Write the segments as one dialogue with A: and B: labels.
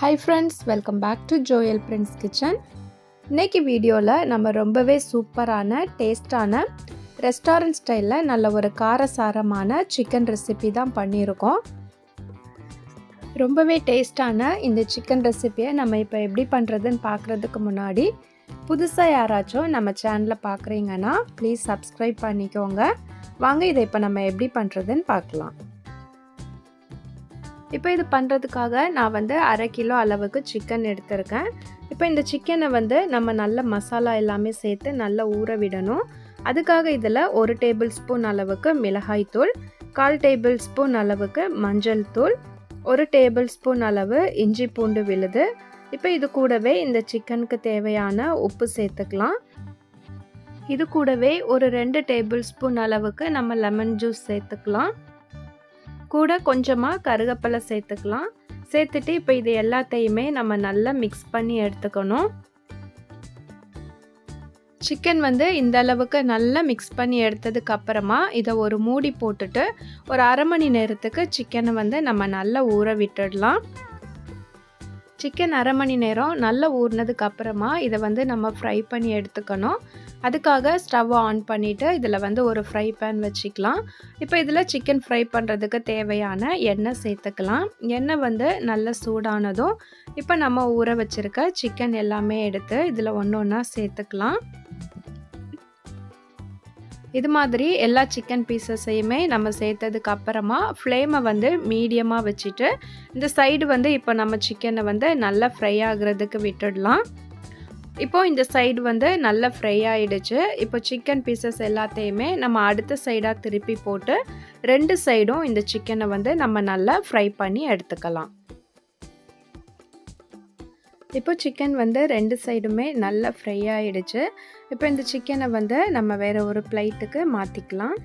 A: Hi friends welcome back to Joel Prince kitchen இன்னைக்கு வீடியோவில் நம்ம ரொம்பவே சூப்பரான டேஸ்டான ரெஸ்டாரண்ட் ஸ்டைலில் நல்ல ஒரு காரசாரமான சிக்கன் ரெசிபி தான் பண்ணியிருக்கோம். ரொம்பவே டேஸ்டான இந்த சிக்கன் ரெசிபியை நம்ம இப்போ எப்படி பண்ணுறதுன்னு பார்க்குறதுக்கு முன்னாடி புதுசாக யாராச்சும் நம்ம சேனலை பார்க்குறீங்கன்னா ப்ளீஸ் சப்ஸ்கிரைப் பண்ணிக்கோங்க. வாங்க இதை இப்போ நம்ம எப்படி பண்ணுறதுன்னு பார்க்கலாம் இப்போ இது பண்ணுறதுக்காக நான் வந்து அரை கிலோ அளவுக்கு சிக்கன் எடுத்திருக்கேன். இப்போ இந்த சிக்கனை வந்து நம்ம நல்ல மசாலா எல்லாமே சேர்த்து நல்லா ஊற விடணும். அதுக்காக இதில் ஒரு டேபிள் ஸ்பூன் அளவுக்கு மிளகாய் தூள் கால் டேபிள் ஸ்பூன் அளவுக்கு மஞ்சள் தூள் ஒரு டேபிள் ஸ்பூன் அளவு இஞ்சி பூண்டு விழுது. இப்போ இது கூடவே இந்த சிக்கனுக்கு தேவையான உப்பு சேர்த்துக்கலாம். இது கூடவே ஒரு ரெண்டு டேபிள் ஸ்பூன் அளவுக்கு நம்ம லெமன் ஜூஸ் சேர்த்துக்கலாம். கூட கொஞ்சமாக கருகப்பிலை சேர்த்துக்கலாம். சேர்த்துட்டு இப்போ இது எல்லாத்தையுமே நம்ம நல்லா மிக்ஸ் பண்ணி எடுத்துக்கணும். சிக்கன் வந்து இந்த அளவுக்கு நல்லா மிக்ஸ் பண்ணி எடுத்ததுக்கு அப்புறமா இதை ஒரு மூடி போட்டுட்டு ஒரு அரை மணி நேரத்துக்கு சிக்கனை வந்து நம்ம நல்லா ஊற விட்டுடலாம். சிக்கன் அரை மணி நேரம் நல்லா ஊறினதுக்கு அப்புறமா இதை வந்து நம்ம ஃப்ரை பண்ணி எடுத்துக்கணும். அதுக்காக ஸ்டவ்வை ஆன் பண்ணிவிட்டு இதில் வந்து ஒரு ஃப்ரை பேன் வச்சுக்கலாம். இப்போ இதில் சிக்கன் ஃப்ரை பண்ணுறதுக்கு தேவையான எண்ணெய் சேர்த்துக்கலாம். எண்ணெய் வந்து நல்ல சூடானதும் இப்போ நம்ம ஊற வச்சுருக்க சிக்கன் எல்லாமே எடுத்து இதில் ஒன்று ஒன்றா சேர்த்துக்கலாம். இது மாதிரி எல்லா சிக்கன் பீசஸையுமே நம்ம சேர்த்ததுக்கு அப்புறமா ஃப்ளேமை வந்து மீடியமாக வச்சுட்டு இந்த சைடு வந்து இப்போ நம்ம சிக்கனை வந்து நல்லா ஃப்ரை ஆகிறதுக்கு விட்டுடலாம். இப்போ இந்த சைடு வந்து நல்லா ஃப்ரை ஆகிடுச்சு இப்போ சிக்கன் பீசஸ் எல்லாத்தையுமே நம்ம அடுத்த சைடாக திருப்பி போட்டு ரெண்டு சைடும் இந்த சிக்கனை வந்து நம்ம நல்லா ஃப்ரை பண்ணி எடுத்துக்கலாம். இப்போ சிக்கன் வந்து ரெண்டு சைடுமே நல்லா ஃப்ரை ஆகிடுச்சு இப்போ இந்த சிக்கனை வந்து நம்ம வேறு ஒரு பிளேட்டுக்கு மாற்றிக்கலாம்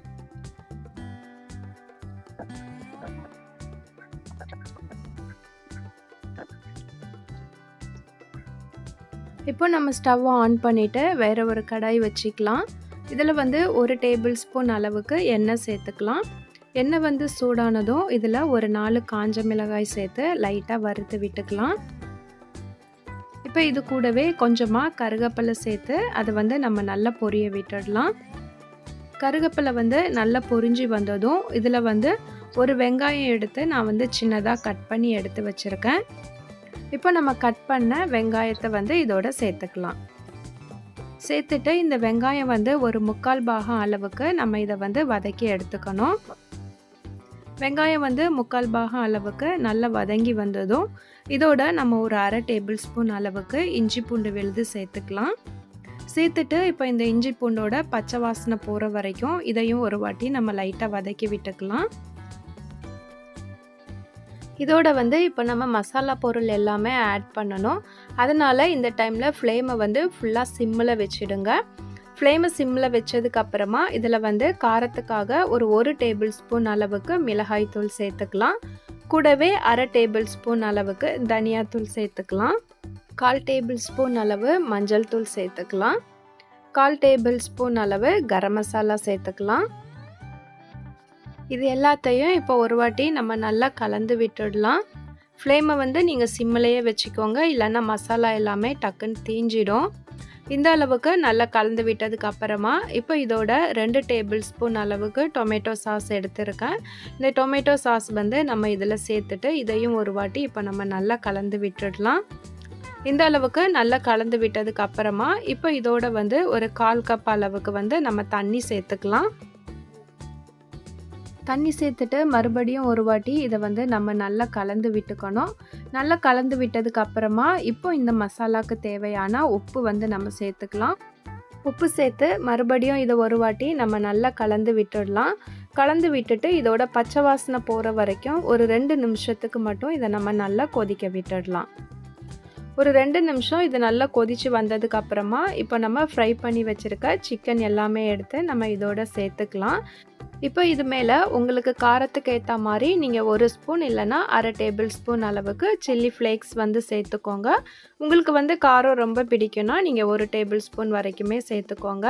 A: இப்போ நம்ம ஸ்டவ் ஆன் பண்ணிவிட்டு வேறு ஒரு கடாய் வச்சுக்கலாம். இதில் வந்து ஒரு டேபிள் ஸ்பூன் அளவுக்கு எண்ணெய் சேர்த்துக்கலாம். எண்ணெய் வந்து சூடானதும் இதில் ஒரு நாலு காஞ்ச மிளகாய் சேர்த்து லைட்டாக வறுத்து விட்டுக்கலாம். இப்போ இது கூடவே கொஞ்சமாக கருகப்பிலை சேர்த்து அதை வந்து நம்ம நல்லா பொரிய விட்டுடலாம். கருகப்பிலை வந்து நல்லா பொரிஞ்சு வந்ததும் இதில் வந்து ஒரு வெங்காயம் எடுத்து நான் வந்து சின்னதாக கட் பண்ணி எடுத்து வச்சுருக்கேன். இப்போ நம்ம கட் பண்ண வெங்காயத்தை வந்து இதோட சேர்த்துக்கலாம். சேர்த்துட்டு இந்த வெங்காயம் வந்து ஒரு முக்கால் பாகம் அளவுக்கு நம்ம இதை வந்து வதக்கி எடுத்துக்கணும். வெங்காயம் வந்து முக்கால் பாகம் அளவுக்கு நல்லா வதங்கி வந்ததும் இதோட நம்ம ஒரு அரை டேபிள் ஸ்பூன் அளவுக்கு இஞ்சி பூண்டு விழுது சேர்த்துக்கலாம். சேர்த்துட்டு இப்போ இந்த இஞ்சி பூண்டோட பச்சை வாசனை போகிற வரைக்கும் இதையும் ஒரு வாட்டி நம்ம லைட்டாக வதக்கி விட்டுக்கலாம். இதோட வந்து இப்போ நம்ம மசாலா பொருள் எல்லாமே ஆட் பண்ணணும். அதனால் இந்த டைமில் ஃப்ளேமை வந்து ஃபுல்லாக சிம்மில் வச்சுடுங்க. ஃப்ளேமை சிம்மில் வச்சதுக்கப்புறமா இதில் வந்து காரத்துக்காக ஒரு ஒரு டேபிள் ஸ்பூன் அளவுக்கு மிளகாய் தூள் சேர்த்துக்கலாம். கூடவே அரை டேபிள் ஸ்பூன் அளவுக்கு தனியாத்தூள் சேர்த்துக்கலாம். கால் டேபிள் ஸ்பூன் அளவு மஞ்சள் தூள் சேர்த்துக்கலாம். கால் டேபிள் ஸ்பூன் அளவு கரம் மசாலா சேர்த்துக்கலாம். இது எல்லாத்தையும் இப்போ ஒரு வாட்டி நம்ம நல்லா கலந்து விட்டுடலாம். ஃப்ளேமை வந்து நீங்கள் சிம்மிலேயே வச்சுக்கோங்க. இல்லைன்னா மசாலா எல்லாமே டக்குன்னு தீஞ்சிடும். இந்த அளவுக்கு நல்லா கலந்து விட்டதுக்கு அப்புறமா இப்போ இதோட ரெண்டு டேபிள் ஸ்பூன் அளவுக்கு டொமேட்டோ சாஸ் எடுத்திருக்கேன். இந்த டொமேட்டோ சாஸ் வந்து நம்ம இதில் சேர்த்துட்டு இதையும் ஒரு வாட்டி இப்போ நம்ம நல்லா கலந்து விட்டுடலாம். இந்த அளவுக்கு நல்லா கலந்து விட்டதுக்கு அப்புறமா இப்போ இதோட வந்து ஒரு கால் கப் அளவுக்கு வந்து நம்ம தண்ணி சேர்த்துக்கலாம். தண்ணி சேர்த்துட்டு மறுபடியும் ஒரு வாட்டி இதை வந்து நம்ம நல்லா கலந்து விட்டுக்கணும். நல்லா கலந்து விட்டதுக்கு அப்புறமா இப்போ இந்த மசாலாவுக்கு தேவையான உப்பு வந்து நம்ம சேர்த்துக்கலாம். உப்பு சேர்த்து மறுபடியும் இதை ஒரு வாட்டி நம்ம நல்லா கலந்து விட்டுடலாம். கலந்து விட்டுட்டு இதோட பச்சை வாசனை போகிற வரைக்கும் ஒரு ரெண்டு நிமிஷத்துக்கு மட்டும் இதை நம்ம நல்லா கொதிக்க விட்டுடலாம். ஒரு ரெண்டு நிமிஷம் இது நல்லா கொதித்து வந்ததுக்கு அப்புறமா இப்போ நம்ம ஃப்ரை பண்ணி வச்சுருக்க சிக்கன் எல்லாமே எடுத்து நம்ம இதோட சேர்த்துக்கலாம். இப்போ இது மேலே உங்களுக்கு காரத்துக்கு ஏற்ற மாதிரி நீங்கள் ஒரு ஸ்பூன் இல்லைன்னா அரை டேபிள் ஸ்பூன் அளவுக்கு சில்லி ஃப்ளேக்ஸ் வந்து சேர்த்துக்கோங்க. உங்களுக்கு வந்து காரம் ரொம்ப பிடிக்கும்னா நீங்கள் ஒரு டேபிள் ஸ்பூன் வரைக்குமே சேர்த்துக்கோங்க.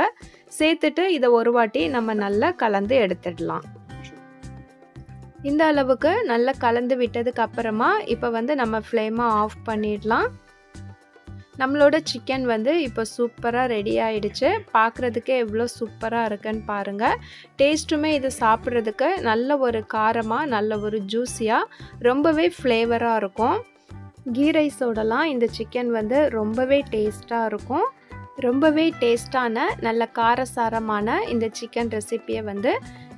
A: சேர்த்துட்டு இதை ஒரு வாட்டி நம்ம நல்லா கலந்து எடுத்துடலாம். இந்த அளவுக்கு நல்லா கலந்து விட்டதுக்கு அப்புறமா இப்போ வந்து நம்ம ஃப்ளேமை ஆஃப் பண்ணிடலாம். நம்மளோட சிக்கன் வந்து இப்போ சூப்பராக ரெடி ஆகிடுச்சு பார்க்குறதுக்கே எவ்வளோ சூப்பராக இருக்குன்னு பாருங்கள் டேஸ்ட்டுமே இது சாப்பிட்றதுக்கு நல்ல ஒரு காரமாக நல்ல ஒரு ஜூஸியாக ரொம்பவே ஃப்ளேவராக இருக்கும். கீ ரைஸோடலாம் இந்த சிக்கன் வந்து ரொம்பவே டேஸ்ட்டாக இருக்கும். ரொம்பவே டேஸ்டான நல்ல காரசாரமான இந்த சிக்கன் ரெசிப்பியை வந்து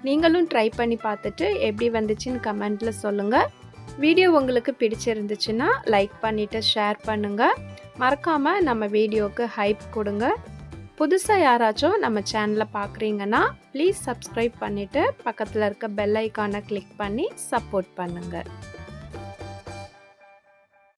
A: நீங்களும் ட்ரை பண்ணி பார்த்துட்டு எப்படி வந்துச்சுன்னு கமெண்ட்டில் சொல்லுங்கள் வீடியோ உங்களுக்கு பிடிச்சிருந்துச்சுன்னா லைக் பண்ணிவிட்டு ஷேர் பண்ணுங்கள் மறக்காமல் நம்ம வீடியோவுக்கு ஹைப் கொடுங்க. புதுசாக யாராச்சும் நம்ம சேனலை பார்க்குறீங்கன்னா ப்ளீஸ் சப்ஸ்கிரைப் பண்ணிவிட்டு பக்கத்தில் இருக்க பெல் ஐக்கானை கிளிக் பண்ணி சப்போர்ட் பண்ணுங்கள்